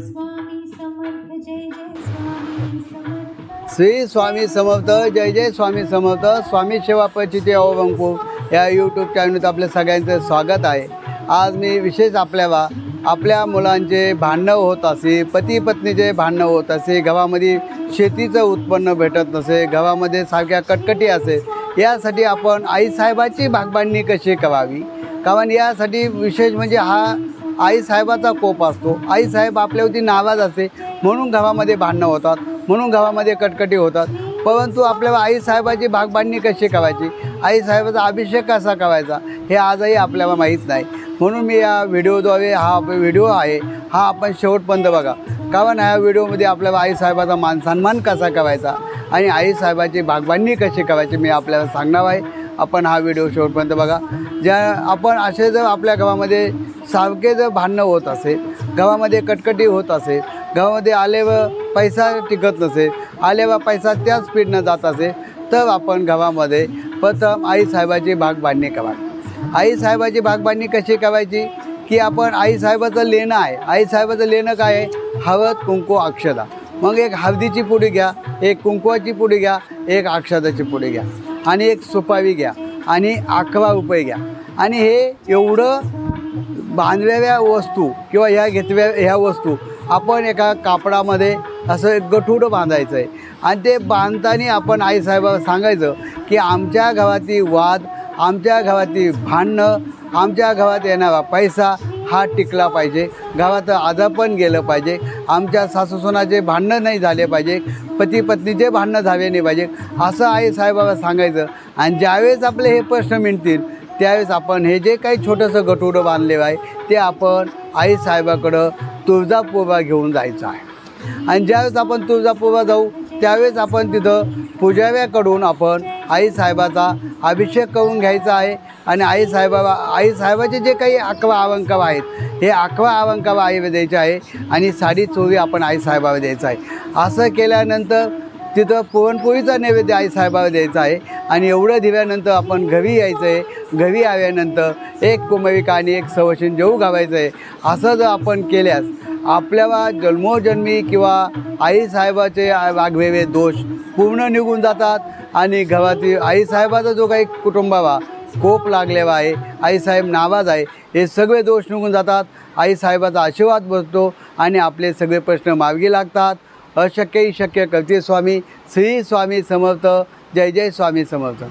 श्री स्वामी समर्थ जय जय स्वामी समर्थ. स्वामी सेवा पचिते बंकू या यूट्यूब चॅनलवर आपल्या सगळ्यांचं स्वागत आहे. आज मी विशेष आपल्याला आपल्या मुलांचे भांडणं होत असे पती पत्नीचे भांडणं होत असे गावामध्ये शेतीचं उत्पन्न भेटत नसे गव्हामध्ये सारख्या कटकटी असे यासाठी आपण आईसाहेबाची भागबांधणी कशी करावी? कारण यासाठी विशेष म्हणजे हा आईसाहेबाचा कोप असतो. आईसाहेब आपल्यावरती नाराज असते. म्हणून घरामध्ये भांडणं होतात. म्हणून घरामध्ये कटकटी होतात. परंतु आपल्याला आईसाहेबाची भागबांधणी कशी करायची? आईसाहेबाचा अभिषेक कसा करायचा? हे आजही आपल्याला माहीत नाही. म्हणून मी या व्हिडिओद्वारे हा व्हिडिओ आहे. हा आपण शेवटपर्यंत बघा. कारण ह्या व्हिडिओमध्ये आपल्याला आईसाहेबाचा मानसन्मान कसा करायचा? आणि आईसाहेबाची भागबांधणी कशी करायची मी आपल्याला सांगणार आहे. आपण हा व्हिडिओ शेवटपर्यंत बघा. ज्या आपण असे जर आपल्या गावामध्ये सारखे जर भांडणं होत असे गावामध्ये कटकटी होत असे गावामध्ये आले व पैसा टिकत नसे आले व पैसा त्याच स्पीडनं जात असे तर आपण गावामध्ये प्रथम आईसाहेबाची भागबांधणी करा. आईसाहेबाची भागबांधणी कशी करायची? की आपण आईसाहेबाचं लेणं आहे. आईसाहेबाचं लेणं काय आहे? हळद कुंकू अक्षदा. मग एक हळदीची पुडी घ्या एक कुंकवाची पुडी घ्या एक अक्षदाची पुडी घ्या आणि एक सुपारी घ्या आणि अकरा रुपये घ्या. आणि हे एवढं बांधलेल्या वस्तू किंवा ह्या घेतल्या ह्या वस्तू आपण एका कापडामध्ये असं एक गठुडं बांधायचं आहे आणि ते बांधताना आपण आईसाहेबाला सांगायचं की आमच्या गावातील वाद आमच्या गावातील भांडणं आमच्या गावात येणारा पैसा हा टिकला पाहिजे. गावात आजापण गेलं पाहिजे. आमच्या सासूसुनाचे भांडणं नाही झाले पाहिजे. पती पत्नीचे भांडणं झाले नाही पाहिजे. असं आई साहेबाला सांगायचं. आणि ज्यावेळेस आपले हे प्रश्न मिळतील त्यावेळेस आपण हे जे काही छोटंसं गटुडं बांधलेलं आहे ते आपण आई साहेबाकडं तुळजापूरला घेऊन जायचं आहे. आणि ज्यावेळेस आपण तुळजापूरला जाऊ त्यावेळेस आपण तिथं पुजाऱ्याकडून आपण आईसाहेबाचा अभिषेक करून घ्यायचा आहे. आणि आईसाहेबा आईसाहेबाचे जे काही अकवा अलंकार आहेत हे अकवा अलंकार आई द्यायचे आहे आणि साडी चोरी आपण आईसाहेबाला द्यायचं आहे. असं केल्यानंतर तिथं पुरणपोळीचा नैवेद्य आईसाहेबाला द्यायचा आहे. आणि एवढं दिल्यानंतर आपण घरी यायचं आहे घरी आल्यानंतर एक कुमविका आणि एक सवशीन जेऊ घालायचं आहे असं जर आपण केल्यास आपल्याला जन्मोजन्मी किंवा आईसाहेबाचे वागवेगळे दोष पूर्ण निघून जातात आणि घरातील आईसाहेबाचा जो काही कुटुंबावा कोप लागलेला आहे आईसाहेब नावाज आहे हे सगळे दोष निघून जातात. आईसाहेबाचा आशीर्वाद बसतो आणि आपले सगळे प्रश्न मार्गी लागतात. अशक्यही शक्य करते स्वामी. श्री स्वामी समर्थ. जय जय स्वामी समर्थ.